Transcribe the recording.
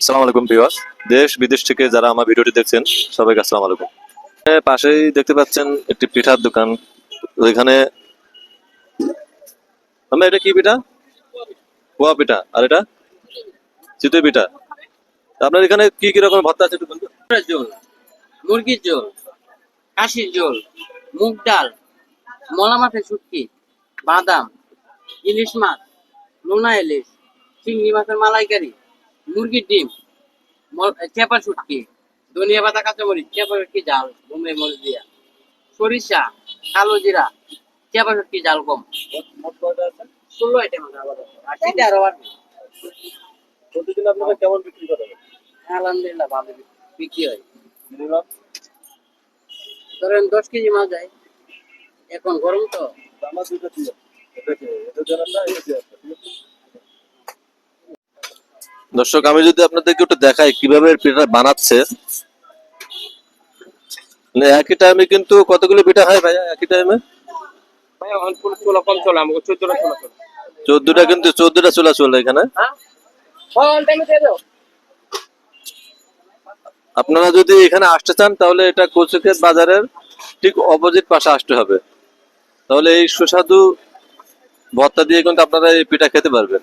আসসালামু আলাইকুম ভিউয়ার্স। দেশ বিদেশ থেকে যারা আমার ভিডিওটি দেখছেন, সবাইকে আসসালামু আলাইকুম। পাশেই দেখতে পাচ্ছেন একটি পিঠার দোকান। ওইখানে আমরা এটা কি পিঠা? পোয়া পিঠা। আর এটা? চিতই পিঠা। আপনার এখানে কি কি রকম ভর্তা আছে ঝোল, মুরগির ঝোল কাশির ঝোল, মুগ ডাল, মলা মাছের শুটকি, বাদাম, ইলিশ মাছ লোনা ইলিশ, চিংড়ি মাছের মালাইকারি মুরগির ডিম চেপা শুটকি ধনিয়া পাতা কাঁচামরিচ চেপা শুটকি জাল বোম্বে মরিচ দিয়া। সরিষা কালো জিরা চেপা শুটকি জাল কম। ষোলো আইটেম আর সেটা আরও বাড়বে। প্রতিদিন আপনারা কেমন বিক্রি করেন আলহামদুলিল্লাহ ভালো বিক্রি হয়। ধরেন দশ কেজি মাছ যায়। এখন গরম তো। আমার দিয়ে এটা কি এটা জানেন না? এটা দিয়ে দর্শক আমি যদি আপনাদেরকে একটু দেখাই কীভাবে পিঠা বানাচ্ছে। মানে একই টাইমে কিন্তু কতগুলো পিঠা হয় ভাইয়া? একই টাইমে চোদ্দটা কিন্তু চোদ্দটা চুলা চলে এখানে। হ্যাঁ? দাও। আপনারা যদি এখানে আসতে চান তাহলে এটা কচুক্ষেত বাজারের ঠিক অপোজিট পাশে আসতে হবে। তাহলে এই সুস্বাদু ভর্তা দিয়ে কিন্তু আপনারা এই পিঠা খেতে পারবেন।